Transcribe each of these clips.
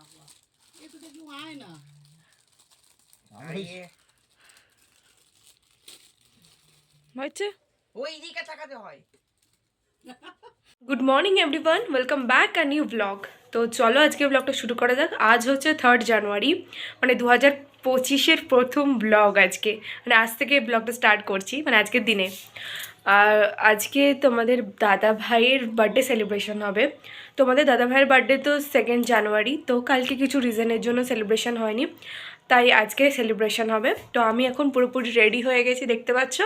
বাবা। এ তো দেখি আয় না। হয়েছে? ওই দিকে তাকাতে হয়। Good morning everyone welcome back a new blog তো চলো আজকে ব্লগটা শুরু করা যাক। আজ হচ্ছে থার্ড জানুয়ারি মানে দু হাজার পঁচিশের প্রথম ব্লগ আজকে। মানে আজ থেকে ব্লগটা স্টার্ট করছি মানে আজকের দিনে। আর আজকে তোমাদের দাদা ভাইয়ের বার্থডে সেলিব্রেশন হবে। তোমাদের দাদা ভাইয়ের বার্থডে তো সেকেন্ড জানুয়ারি তো কালকে কিছু রিজনের জন্য সেলিব্রেশন হয়নি, তাই আজকে সেলিব্রেশন হবে। তো আমি এখন পুরোপুরি রেডি হয়ে গেছি, দেখতে পাচ্ছ?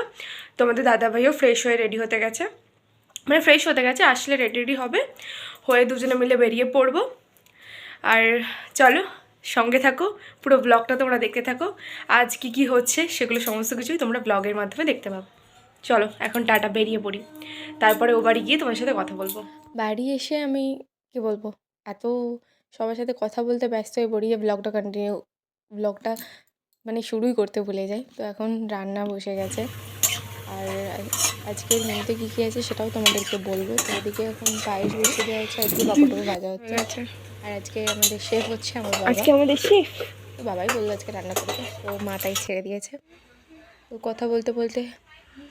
তোমাদের দাদা ভাইও ফ্রেশ হয়ে রেডি হতে গেছে। মানে ফ্রেশ হতে গেছে, আসলে রেডি রেডি হবে, হয়ে দুজনে মিলে বেরিয়ে পড়ব। আর চলো, সঙ্গে থাকো, পুরো ব্লগটা তোমরা দেখতে থাকো। আজ কি কি হচ্ছে সেগুলো সমস্ত কিছুই তোমরা ব্লগের মাধ্যমে দেখতে পাবে। চলো এখন টাটা বেরিয়ে পড়ি। তারপরে ও বাড়ি গিয়ে তোমার সাথে কথা বলব। বাড়ি এসে আমি কি বলব এত সবার সাথে কথা বলতে ব্যস্ত হয়ে পড়ি যে ব্লগটা কন্টিনিউ ব্লগটা মানে শুরুই করতে ভুলে যাই। তো এখন রান্না বসে গেছে। আর আজকের মেনুতে কী কী আছে সেটাও তোমাদেরকে বলব। তো ওদিকে এখন পায়েস বসে দেওয়া হচ্ছে আজকে বাপাটুকু ভাজা হচ্ছে। আর আজকে আমাদের শেফ হচ্ছে আমার বাবা। আজকে আমাদের শেফ তো বাবাই বলল আজকে রান্না করতে। তো মা তাই ছেড়ে দিয়েছে। তো কথা বলতে বলতে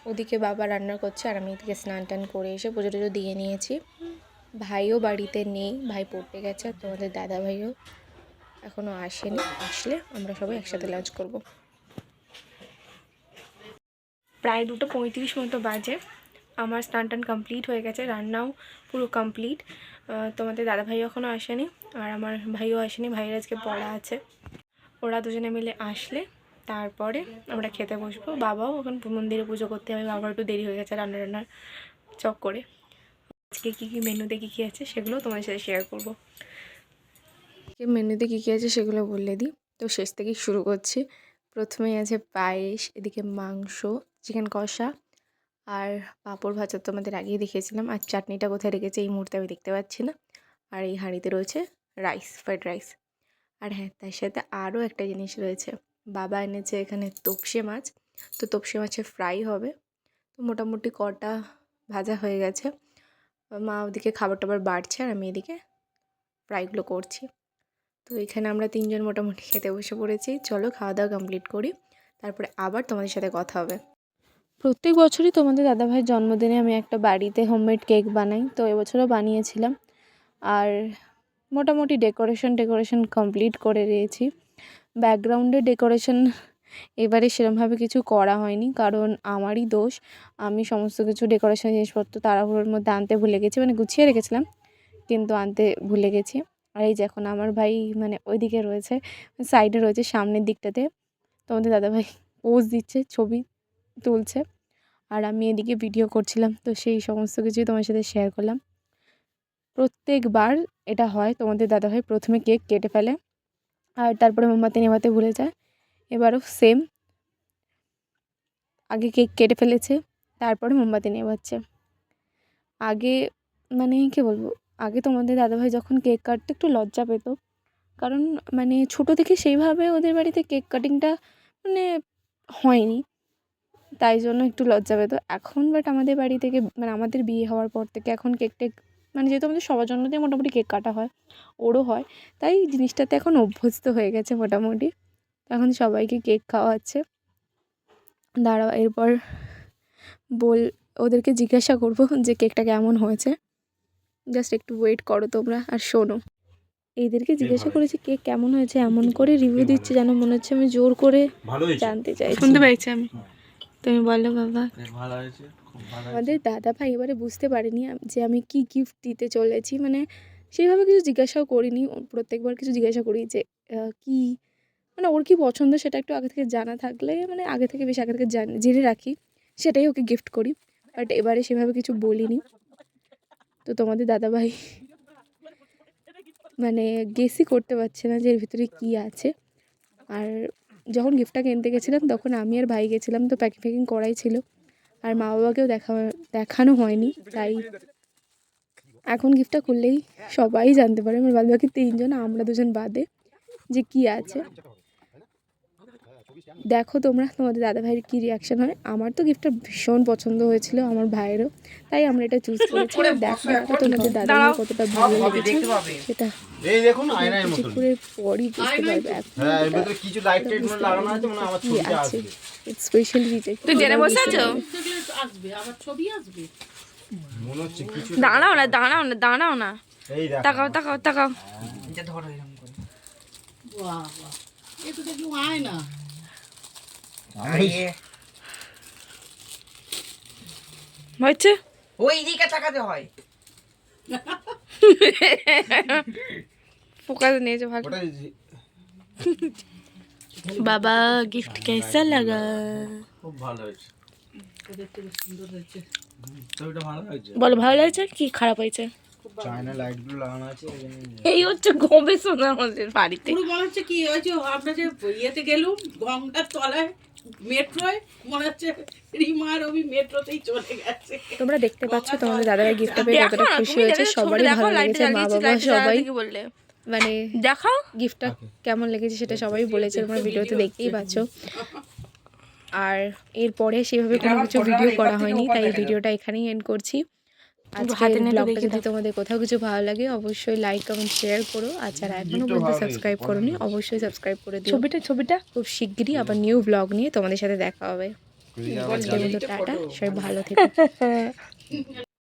ওদিকে বাবা রান্না করছে আর আমি এদিকে স্নান টান করে এসে পুজো টুজো দিয়ে নিয়েছি। ভাইও বাড়িতে নেই, ভাই পড়তে গেছে, আর তোমাদের দাদা ভাইও এখনও আসেনি। আসলে আমরা সবাই একসাথে লাঞ্চ করব। প্রায় দুটো পঁয়ত্রিশ মতো বাজে। আমার স্নান টান কমপ্লিট হয়ে গেছে, রান্নাও পুরো কমপ্লিট তোমাদের দাদা ভাই এখনও আসেনি, আর আমার ভাইও আসেনি, ভাইয়ের আজকে পড়া আছে। ওরা দুজনে মিলে আসলে তারপরে আমরা খেতে বসবো। বাবাও এখন মন্দিরে পুজো করতে হবে বাবার একটু দেরি হয়ে গেছে রান্না রান্নার চক করে। আজকে কী কী মেনুতে কী কী আছে সেগুলো তোমাদের সাথে শেয়ার করব। মেনুতে কী কী আছে সেগুলো বলে দিই। তো শেষ থেকেই শুরু করছি। প্রথমেই আছে পায়েস, এদিকে মাংস, চিকেন কষা আর পাঁপড় ভাজা তো আমাদের আগেই দেখিয়েছিলাম। আর চাটনিটা কোথায় রেখেছে এই মুহূর্তে আমি দেখতে পাচ্ছি না। আর এই হাঁড়িতে রয়েছে রাইস ফ্রাইড রাইস আর হ্যাঁ তার সাথে আরও একটা জিনিস রয়েছে। বাবা এনেছে এখানে তপসে মাছ। তো তপসে মাছে ফ্রাই হবে। তো মোটামুটি কটা ভাজা হয়ে গেছে। মা ওদিকে খাবার টাবার বাড়ছে আর আমি এদিকে ফ্রাইগুলো করছি। তো এখানে আমরা তিনজন মোটামুটি খেতে বসে পড়েছি। চলো খাওয়া দাওয়া কমপ্লিট করি। তারপরে আবার তোমাদের সাথে কথা হবে। প্রত্যেক বছরই তোমাদের দাদাভাইয়ের জন্মদিনে আমি একটা বাড়িতে হোমমেড কেক বানাই। তো এবছরও বানিয়েছিলাম। আর মোটামুটি ডেকোরেশন ডেকোরেশন কমপ্লিট করে দিয়েছি। ব্যাকগ্রাউন্ডে ডেকোরেশন এবারে সেরমভাবে কিছু করা হয়নি। কারণ আমারই দোষ, আমি সমস্ত কিছু ডেকোরেশন জিনিসপত্র তাড়াহুড়োর মধ্যে আনতে ভুলে গেছি মানে গুছিয়ে রেখেছিলাম, কিন্তু আনতে ভুলে গেছি। আর এই যে এখন আমার ভাই মানে ওইদিকে রয়েছে সাইডে রয়েছে সামনের দিকটাতে, তোমাদের দাদাভাই পোজ দিচ্ছে, ছবি তুলছে, আর আমি এদিকে ভিডিও করছিলাম, তো সেই সমস্ত কিছুই তোমার সাথে শেয়ার করলাম। প্রত্যেকবার এটা হয়, তোমাদের দাদাভাই প্রথমে কেক কেটে ফেলে আর তারপরে মোমবাতি নেভাতে ভুলে যায়। এবারও সেম আগে কেক কেটে ফেলেছে, তারপরে মোমবাতি নেভাচ্ছে। আগে মানে কী বলব, আগে তোমাদের দাদাভাই যখন কেক কাটতো, একটু লজ্জা পেত। কারণ মানে ছোটো থেকে সেইভাবে ওদের বাড়িতে কেক কাটিংটা মানে হয়নি। তাই জন্য একটু লজ্জা পেত। এখন বাট আমাদের বাড়ি থেকে মানে আমাদের বিয়ে হওয়ার পর থেকে এখন কেক টেক মানে যেহেতু আমাদের সবার জন্মদিনে মোটামুটি কেক কাটা হয় ওরও হয় তাই জিনিসটাতে এখন অভ্যস্ত হয়ে গেছে মোটামুটি। এখন সবাইকে কেক খাওয়াচ্ছে। দাঁড়াও এরপর বল ওদেরকে জিজ্ঞাসা করব যে কেকটা কেমন হয়েছে। জাস্ট একটু ওয়েট করো তোমরা আর শোনো। এদেরকে জিজ্ঞাসা করেছি কেক কেমন হয়েছে এমন করে রিভিউ দিচ্ছে যেন মনে হচ্ছে আমি জোর করে জানতে চাই শুনতে পাইছি আমি। তুমি বলো বাবা। ভালো হয়েছে। আমাদের দাদা ভাই এবারে বুঝতে পারেনি যে আমি কি গিফট দিতে চলেছি। মানে সেইভাবে কিছু জিজ্ঞাসাও করিনি। প্রত্যেকবার কিছু জিজ্ঞাসা করি যে কি? মানে ওর কি পছন্দ সেটা একটু আগে থেকে জানা থাকলে মানে আগে থেকে বেশ আগে থেকে জান- রাখি। সেটাই ওকে গিফট করি। বাট এবারে সেভাবে কিছু বলিনি। তো তোমাদের দাদাভাই মানে গেসই করতে পারছে না যে এর ভিতরে কী আছে। আর যখন গিফটটা কিনতে গেছিলাম, তখন আমি আর ভাই গেছিলাম, তো প্যাকিং ফ্যাকিং করাই ছিল। আর মা বাবাকেও দেখা দেখানো হয়নি, তাই এখন গিফটটা খুললেই সবাই জানতে পারে। আমার বাদ বাকি তিনজন, আমরা দুজন বাদে যে কি আছে। দেখো তোমরা তোমাদের দাদা ভাইয়ের কী রিয়াকশন হয়? আমার তো গিফটটা ভীষণ পছন্দ হয়েছিল আমার ভাইয়েরও তাই আমরা এটা চুজ করেছি। আর দেখো এটা তোমাদের দাদা ভাই কতটা ভালো লেগেছে। সেটা এই দেখুন আয়নার মতন। কিছুক্ষণের পরই বুঝতে পারবে এখন হ্যাঁ এর ভেতরে কিছু লাইট টাইট লাগানো আছে আমার কি আছে। আসবে স্পেশালি রিজেক্ট তুই জেনে বসে আছো? আসবে আবার ছবি আসবে মনে হচ্ছে কিছু দাঁড়াও না দাঁড়াও না দাঁড়াও না। তাকাও তাকাও তাকাও। ধরো এরকম করে। বাহ বাহ। এ তো দেখলুম আয় না আরে, হয়েছে? ওই দিকে তাকাতে হয়। ফোকাস ভালো বাবা গিফট কেসা লাগা? খুব ভালো হয়েছে। ভালো লাগছে? কি খারাপ হয়েছে? চায়না লাইটগুলো লাগানো আছে এই হচ্ছে গবেষণা আমাদের বাড়িতে। পুরো মনে হচ্ছে কি হয়েছে? আমরা যে ইয়েতে গেলুম গঙ্গার তলায়। মেট্রোয় মনে হচ্ছে রিমা আর ওই মেট্রোতেই চলে গেছে। তোমরা দেখতে পাচ্ছ তোমাদের দাদা ভাই গিফটটা পেয়ে কতটা খুশি হয়েছে সবারই ভালো লেগেছে মা বাবা সবাই। বললে। মানে দেখাও। গিফটটা কেমন লেগেছে সেটা সবাই বলেছে তোমরা ভিডিওতে দেখতেই পাচ্ছ। আর এরপরে সেভাবে কোনো কিছু ভিডিও করা হয়নি তাই ভিডিওটা এখানেই এন্ড করছি। ব্লগটা যদি তোমাদের কোথাও কিছু ভালো লাগে অবশ্যই লাইক কমেন্ট শেয়ার করো। আর যারা এখনও পর্যন্ত সাবস্ক্রাইব করোনি অবশ্যই সাবস্ক্রাইব করে দিও। ছবিটা ছবিটা? খুব শিগগিরই আবার নিউ ব্লগ নিয়ে তোমাদের সাথে দেখা হবে। টাটা সবাই ভালো থেকো।